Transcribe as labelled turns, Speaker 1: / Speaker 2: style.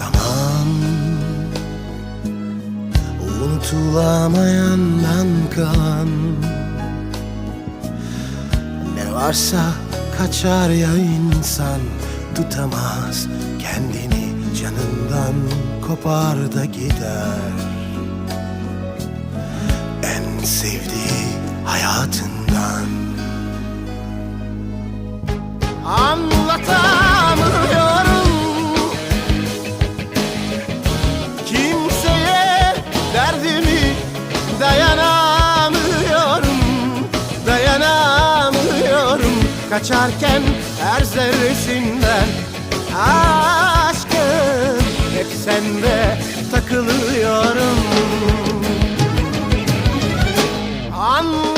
Speaker 1: Zaman Unutulamayandan kalan Ne varsa kaçar ya insan Tutamaz kendini canından Kopar da gider. En sevdiği hayatın Kaçarken her zerresinden Aşkım hep sende takılıyorum. Anla